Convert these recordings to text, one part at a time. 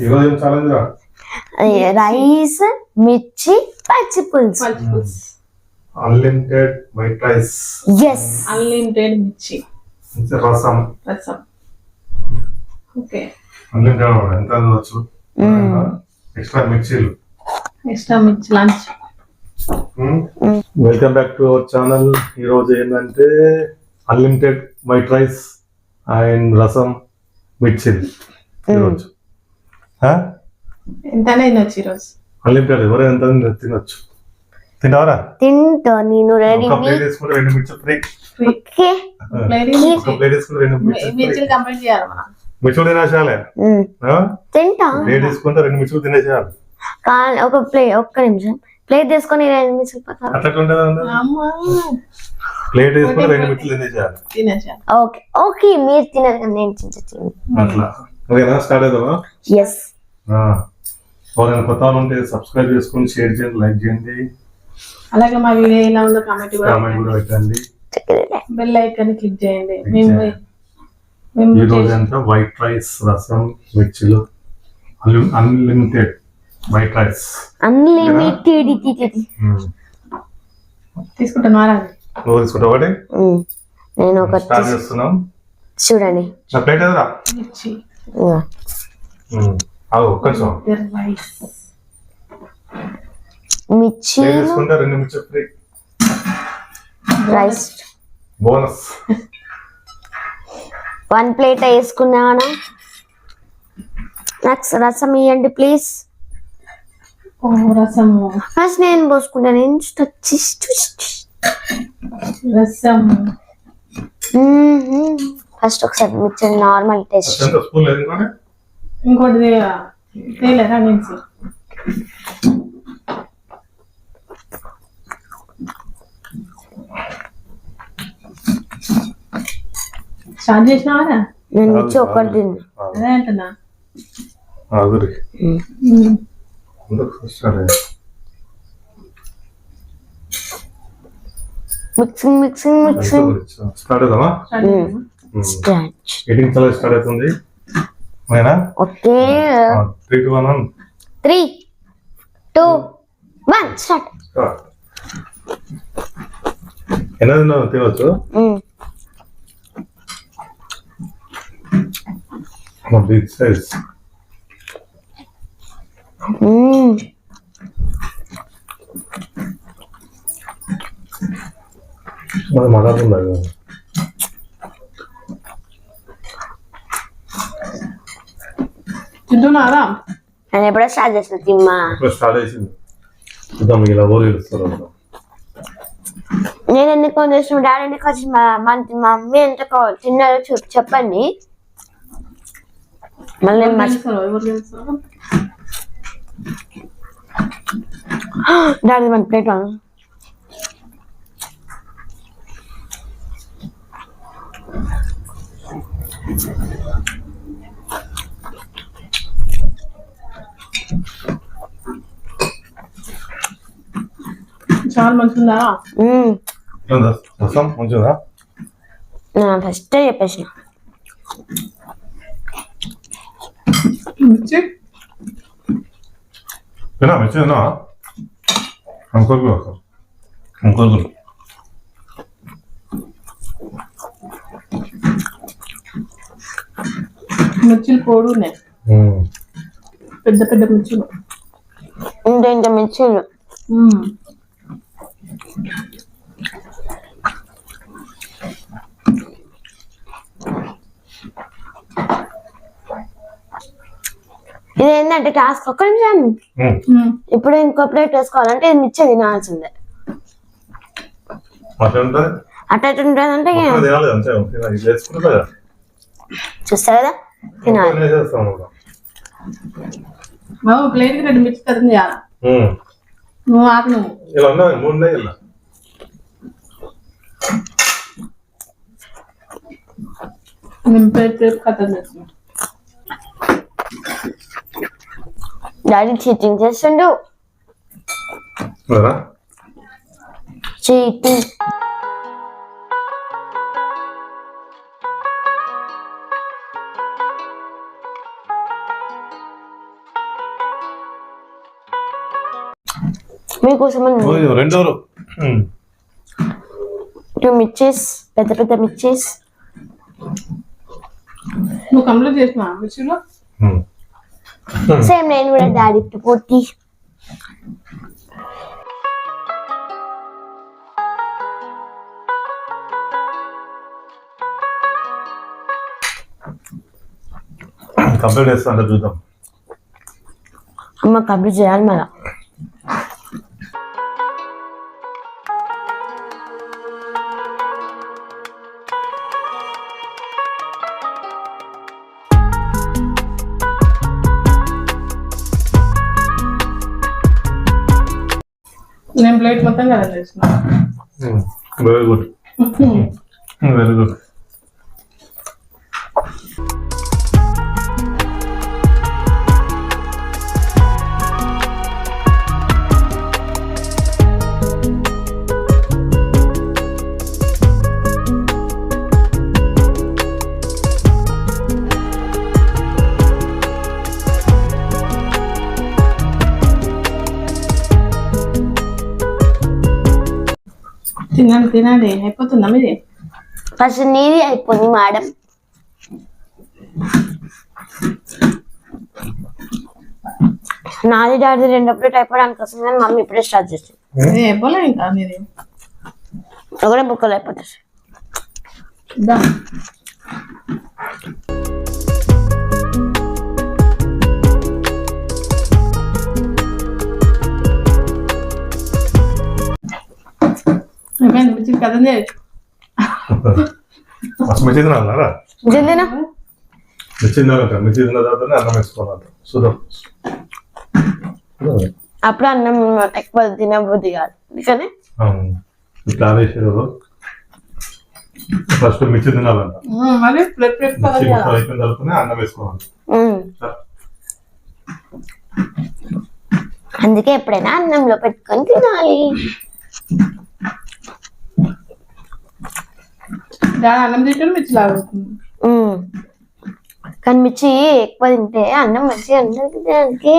ఈరోజు రైస్ మిర్చి పచ్చి పులుసు unlimited white rice yes unlimited మిర్చి. రసం. రసం. ఓకే. అన్లిమిటెడ్ ఎంత తినవచ్చు ఎక్స్ట్రా మిర్చీలు. ఎక్స్ట్రా మిర్చి lunch. Welcome back to our channel ఈ రోజు ఏంటంటే అన్లిమిటెడ్ వైట్ రైస్ అండ్ రసం మిర్చీలు. ఈరోజు ఈరోజు. అన్లిమిటెడ్ ఎవరైనా ఎంత తినొచ్చు. తింటావరా? తింటా నేను రెడీ ఒక ప్లేట్ వేసుకుంటే రెండు మిర్చి ఫ్రీ. ఓకే. ప్లేట్ ఒక ప్లేట్ వేసుకుంటే రెండు మిర్చి మిర్చిలు కంప్లీట్ చేయాలి మనం. మిర్చులు తినేసేయాలి? తింటా. ప్లేట్ వేసుకుంటే రెండు మిర్చులు తినేసేయాలి. కానీ ఒక ప్లేట్ ఒక్క నిమిషం. ప్లేట్ తీసుకొని రెండు అమ్మా. ప్లేట్ వేసుకుంటే రెండు మిర్చులు తినేసేయాలి. ఓకే. ఓకే మీరు తినదు కానీ నేను తింటా అట్లా. ఓకేనా? స్టార్ట్ అవుతావా ఎస్ ఎవరైనా కొత్త వాళ్ళు ఉంటే సబ్స్క్రైబ్ చేసుకొని షేర్ చేయండి లైక్ చేయండి. అలాగే మా వీడియో ఎలా ఉందో కామెంట్ కూడా కామెంట్ కూడా పెట్టండి. బెల్ ఐకాన్ క్లిక్ చేయండి. ఈ రోజు అంతా వైట్ రైస్ రసం మిర్చిలు అన్లిమిటెడ్ వైట్ రైస్ అన్లిమిటెడ్ తీసుకుంటున్నారా నువ్వు తీసుకుంటావు ఒకటి? నేను ఒక స్టార్ట్ చేస్తున్నాం. చూడండి. నా ప్లేట్ ఎదురా మిర్చి. అవు రైస్ మిర్చి తీసుకుంటే రెండు మిర్చి free rice. Bonus. One plate వేసుకున్నాను నాకు రసం ఇవ్వండి ప్లీజ్. ఓ రసము. ఫస్ట్ నేను పోసుకుంటాను. నేను వచ్చి రసం ఫస్ట్ ఒకసారి మిర్చి నార్మల్ టేస్ట్. ఎంత స్పూన్ లేదు ఇంకోటి ఇంకోటి తే- తేలేరా నుంచి స్టార్ట్ చేసినావారా? నేను మిర్చి ఒక్కటి అదే అంటున్నా. మిక్సింగ్ మిక్సింగ్ మిక్సింగ్ స్టార్ట్ అవుతామా చాలా స్టార్ట్ అవుతుంది. ఓకేనా okay. Three two one one three two one start ఎన్నో తిన్నా తినవచ్చు బిగ్ సైజ్ మన మగాతుంది తింటున్నారా నేను ఎప్పుడో స్టార్ట్ చేసిన తిమ్మా ఇప్పుడు స్టార్ట్ చేసింది? చూద్దాం ఇలా ఓరు ఇస్తారు నేను చేసిన డాడీ ఎందుకు వచ్చి మా మమ్మీ ఎంత తిన్నారో చెప్పు చెప్పండి. మళ్ళీ నేను డాడీ మన ప్లేట్ చాలా మంచిగా రసం? మంచిదా ఫస్ట్ చెప్పేసిన. మిర్చి? తినా మంచి తినా అంకోరు అంకోరు మిర్చిలు కోడు పెద్ద పెద్ద మిర్చిలు. ఇంత ఇంత మిర్చీలు. ఇది ఏంటంటే టాస్క్ ఒక్క నిమిషం. ఇప్పుడు ఇంకో ప్లేట్ వేసుకోవాలంటే ఇది మిర్చి తినాల్సిందే. అట్లా ఉంటుందంటే. చూస్తా కదా. తినాలి. బాబు రెండు మిర్చి. నువ్వు ఆకు నువ్వు. ఇలా ఉన్నాయి మూడు ఇలా. మెంపైతే కథలు చేస్తున్నాం డాడీ చీటింగ్ చేస్తుండు చీటింగ్ మీకోసం టూ మిర్చేస్ పెద్ద పెద్ద మిర్చేస్ నువ్వు కంప్లీట్ చేసిన మిర్చిలో. సేమ్ నేను కూడా డాడీ పోటీ కంప్లీట్ చేస్తా అంటే చూద్దాం. అమ్మ కంప్లీట్ చేయాలి మళ్ళా. నేను ప్లేట్ మొత్తం కదా చేసిన వెరీ గుడ్ వెరీ గుడ్ తినండి తినండి అయిపోతుందా మీది? ఫస్ట్ నీది అయిపోయింది మేడం. నాది డాడీ రెండో ప్లేట్ అయిపోవడానికి కోసం కానీ మమ్మీ ఇప్పుడే స్టార్ట్ చేసింది అయిపోలే ఇంకా మీది. ఒకటే బుక్కలు అయిపోతుంది. మిర్చి తినాలంట మిర్చి తిన్న తర్వాత అన్నం వేసుకోవాలంట చూద్దాం అప్పుడు అన్నం ఎక్కువ తినబుద్ధి కాదు. అందుకని. ఇట్లా ఫస్ట్ మిర్చి తినాలంట మరి ప్లేట్ అయిపోయిన తర్వాత అన్నం వేసుకోవాలి. అందుకే ఎప్పుడైనా అన్నంలో పెట్టుకొని తినాలి. దాని అన్నం తింటే మిర్చి లాగుతుంది కానీ మిర్చి ఎక్కువ తింటే అన్నం మంచిగా ఉంటుంది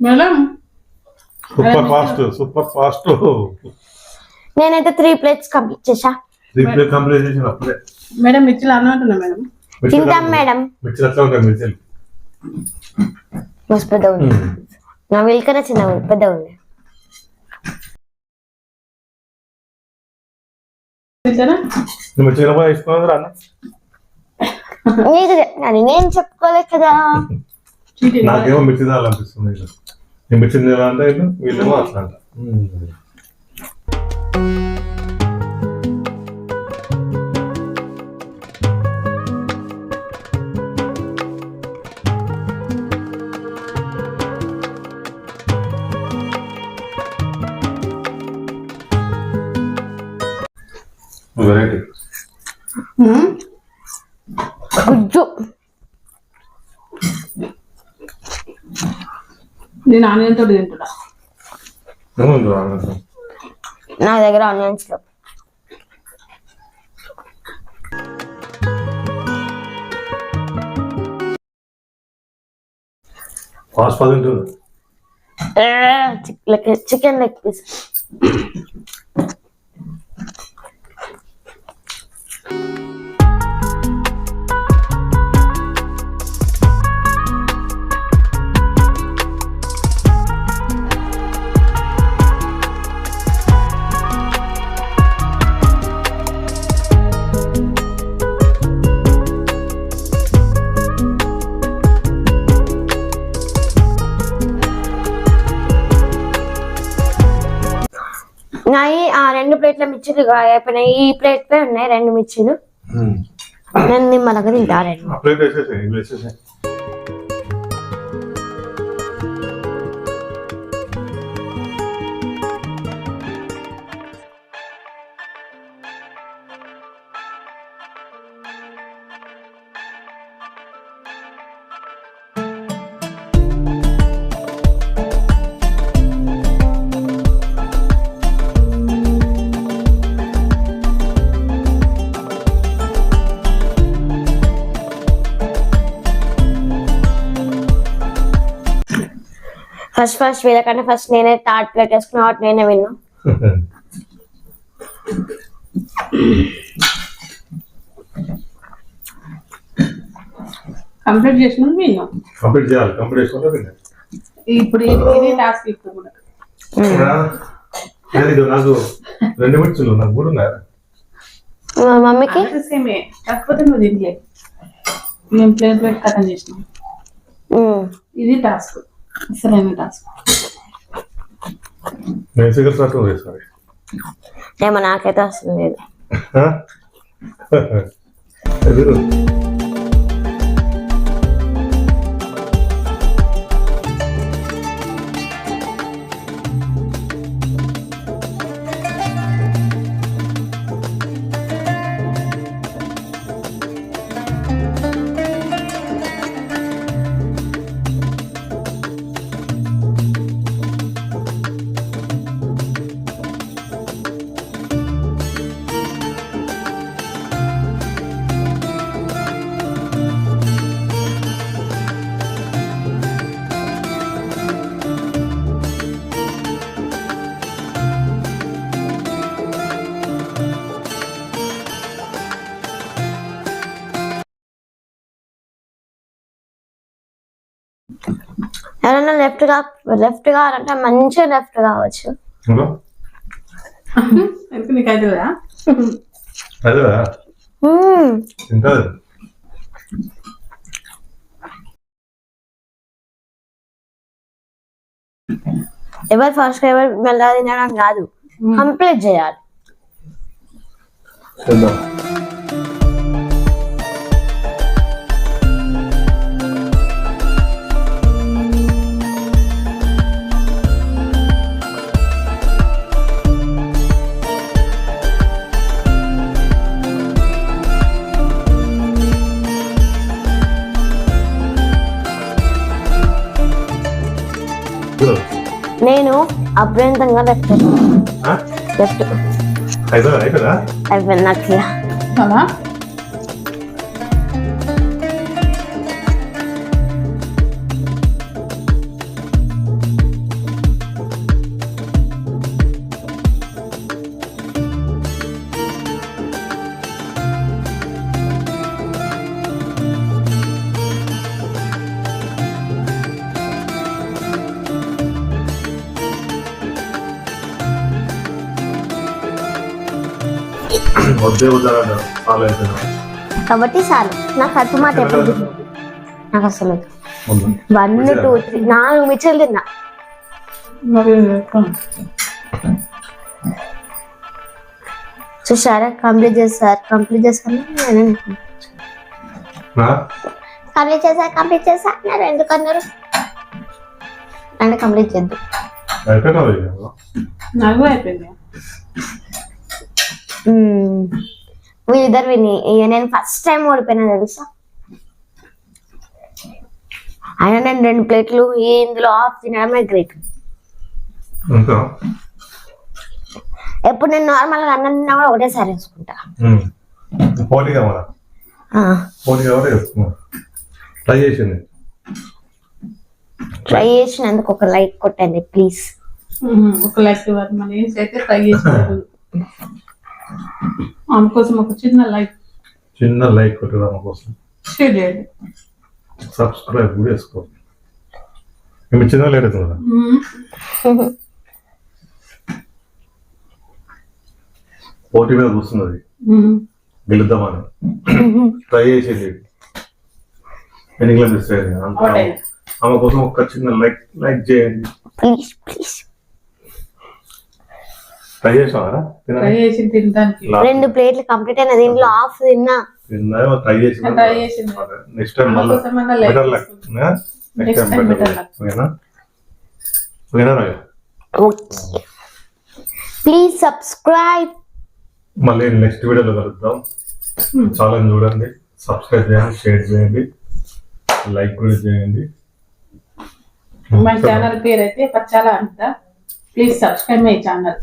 madam super fast super fast నేనైతే త్రీ ప్లేట్స్ కంప్లీట్ చేసా రీప్లే కంప్లీట్ చేసిన అప్పుడే. మేడం మిర్చిలు అన్నం అంటున్నా మేడం తింటాం మేడం మిర్చి ఎట్లా ఉంటాయి మిర్చి మస్తు పెద్ద ఉంది. నా వీళ్ళకన్నా చిన్న పెద్ద ఉంది. తింటారా నువ్వు మిర్చి తినబోయి ఇస్తున్నావు అన్న. నీకు చెప్పినాను నేను చెప్పుకోలేదు కదా నాకేమో మిర్చి తినాలనిపిస్తుంది. నేను మిర్చి తినాలంటే వీళ్ళేమో అట్లా అంట నేను ఆనియన్ తోటి తింటున్నా నా దగ్గర ఆనియన్స్లో ఫాస్ట్ ఫాస్ట్ ఉంటుంది చికెన్ లెగ్ పీస్. రెండు ప్లేట్ల మిర్చిలు అయిపోయినాయి ఈ ప్లేట్ పై ఉన్నాయి రెండు మిర్చిలు. నేను నిమ్మలంగా తింటా ఫస్ట్ ఫస్ట్ వీళ్ళకంటే ఫస్ట్ నేనే థర్డ్ ప్లేట్ వేసుకున్నా కాబట్టి నేనే విన్నా. కంప్లీట్ చేసిన విను కంప్లీట్ చేయాలి కంప్లీట్ చేసుకుంటే తిన్నాను. ఇప్పుడు ఇది- టాస్క్ ఇప్పుడు కూడా. నాకు రెండు మిర్చులు నాకు మూడు ఉన్నాయా. మా మమ్మీకి? సేమే కాకపోతే నువ్వు తినలే మేము ప్లేట్ ప్లేట్ కథం చేసినాం. ఇది టాస్క్ నేను సిగరెట్ రాట్టు వేసారి ఏమో నాకైతే వస్తుంది లెఫ్ట్గా లెఫ్ట్ కావాలంటే మంచిగా లెఫ్ట్ కావచ్చు. ఎవరు ఫస్ట్ ఎవరు మెల్లగా తినడం కాదు. కంప్లీట్ చేయాలి. నేను అభ్యంతంగా లెఫ్ట్ ఆ? లెఫ్ట్ అయిపోయిందా? అయిపోయిందా? వద్దే అయిపోయినా కాబట్టి చాలు. నాకు అర్థ మాట ఎప్పుడు. నాకు అసలు వన్ టూ త్రీ. నాలుగు మిచ్చలు తిన్నా. చూసారా కంప్లీట్ చేస్తారు కంప్లీట్ చేస్తాను నేను? కంప్లీట్ చేశారు కంప్లీట్ చేశా. అన్నారు ఎందుకన్నారు అంటే కంప్లీట్ చేద్దాం. అయిపోయింది. వీళ్ళిద్దరు విని ఇక నేను ఫస్ట్ టైం ఓడిపోయినా తెలుసా? అయినా నేను రెండు ప్లేట్లు ఇందులో ఆఫ్ తినడమే గ్రేట్ ఎప్పుడు నేను నార్మల్గా అన్నం తిన్నా కూడా ఒకటేసారి వేసుకుంటా. పోటీగా వేసుకున్నాం. ట్రై చేసింది. ట్రై చేసినందుకు ఒక లైక్ కొట్టండి ప్లీజ్ ఉహు, ఒక లైక్ ఇవ్వాలి మన ఏం అయితే ట్రై చేసినారు? ఆమె కోసం ఒక చిన్న లైక్. చిన్న లైక్ కొట్టడం కోసం. షేర్ చేయండి. సబ్స్క్రైబ్ కూడా వేసుకో మేము చిన్న లేట్ అవుతుంది పోటీ మీద కూర్చున్నది. గెలుద్దామని. ట్రై చేసేది. ఎన్నికల మిస్ అయ్యింది. ఆమె కోసం ఒక చిన్న లైక్ లైక్ చేయండి. ప్లీజ్ ప్లీజ్ ట్రై చేసావా ట్రై చేసి తినడానికి రెండు ప్లేట్లు కంప్లీట్ అయిన దీంట్లో ఆఫ్ తిన్నా. ట్రై చేసి. నెక్స్ట్ టైం ఆమె మళ్ళీ కోసం అన్నా like బెటర్ లక్ చేసుకుంటా. Next Next time time better better luck ఓకేనా? ఓకేనా రాజా ఓకే ప్లీజ్ సబ్స్క్రైబ్ మళ్ళీ నెక్స్ట్ వీడియోలో కలుద్దాం. చాలా చూడండి. సబ్స్క్రైబ్ చేయండి షేర్ చేయండి. లైక్ కూడా చేయండి. మా ఛానల్ పేరు అయితే పచ్చాల అంట. Please subscribe my channel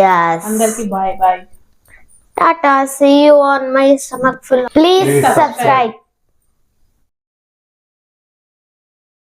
yes అందరికి bye bye tata see you on my stomach full please Please subscribe